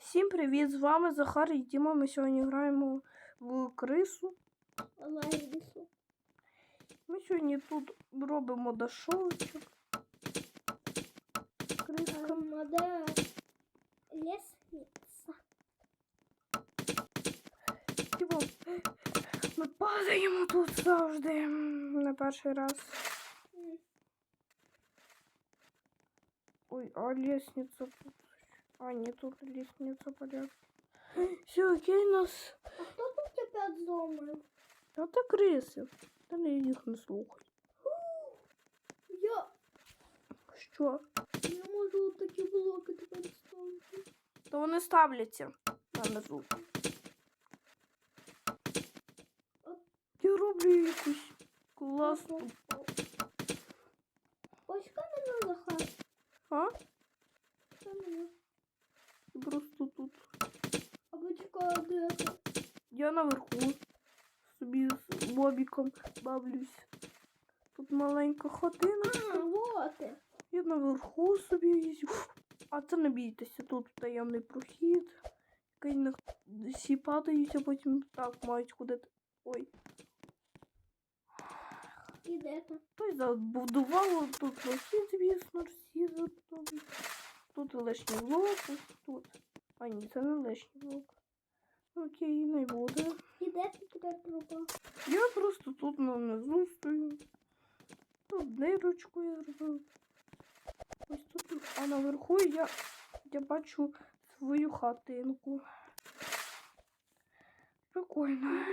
Всім привіт! З вами Захар і Діма. Ми сьогодні граємо в крису. Ми сьогодні тут робимо дошовочок. Крискам. Мода лестница. Типу, ми падаємо тут завжди на перший раз. Ой, а лестниця тут. А, ні, тут лестниця порядку. Все, окей, нас. А хто тут опять зомив? А це криси. Та не їх не слухай. Я Що? не можу такі блоки тепер ставити. То вони ставляться нанизу. Я роблю якусь класну. Почка мене Захар. А? Просто тут. А почка де ти? Я наверху собі з бобіком бавлюсь. Тут маленька хатина. А, вот. Я наверху собі їздю. А це не бійтеся, тут таємний прохід. Який на всі падають, а потім так мають ходити. Ой. І де ти? Той забудувало тут прохід, звісно, всі забудовують. Тут лишній блок, тут. А ні, це не лишній блок. Окей, не буде. І де ти тепер пропав? Я просто тут внизу стою. Тут дирочку я зробив. Ось тут, а наверху я, я бачу свою хатинку. Прикольно.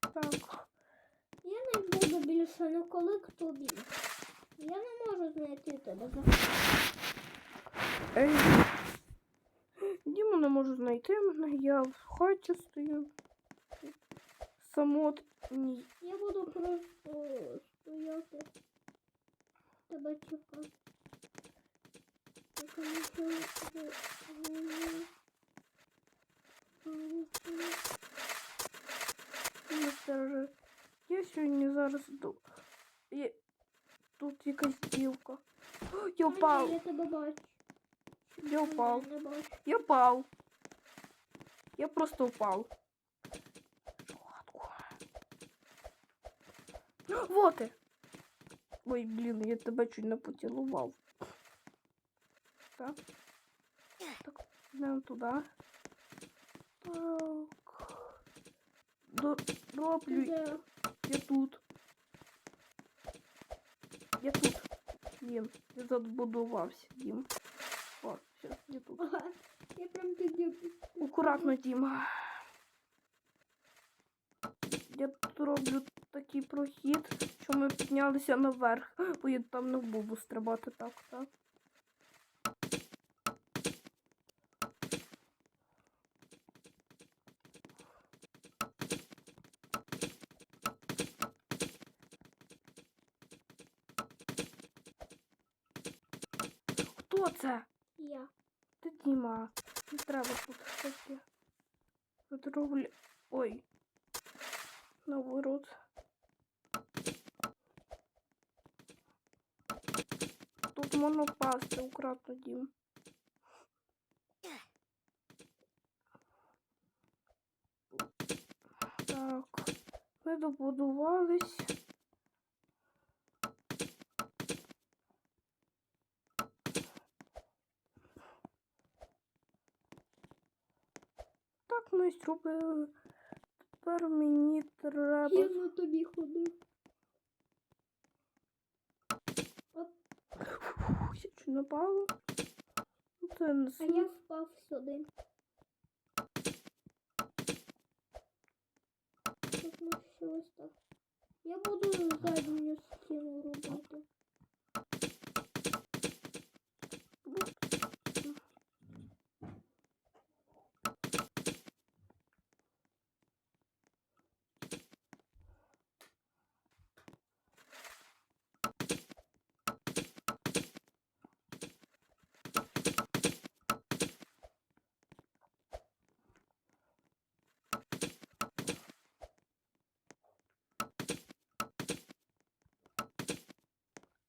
Так. Я не буду більше ніколи к тобі. Я не можу знайти тебе. Захар. Ей. Діму не можу знайти мене, я в хаті стою. Самотній. Я буду просто стояти. Тебе чекати. Поки нічого не- не- Містер же. Я сьогодні зараз до. Я... Тут якась дівка. О, Я А, ні, впав. Я тебе бачу. Я впав. Не бачу. Я впав. Я просто впав. Шоколадку. Вот ти. Ой, блін, я тебе чуть не поцілував. Так. Так, йдемо туди. Так. До... Ти Роблю. де? Я тут. Я тут. Дім. Я забудувався, Дім. О, все, я тут. Ага. Я прям тоді. Акуратно, Діма. Я тут роблю такий прохід, що ми піднялися наверх, бо я там не буду стрибати так, так. Хто це? Я. Та Діма, не треба тут таке. Тут роблю. Ой. Наоборот. Тут можна впасти акуратно, Дім. Так. Ми добудувались. Так ми зробили. Тепер мені треба. Я на тобі ходив. Я чуть напала. Ну, Це не а я впав сюди. Тут ми ще ось так. Я буду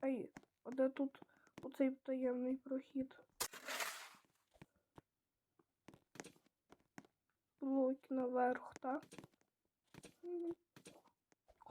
Ай, а де тут оцей таємний прохід? Блоки наверх, так?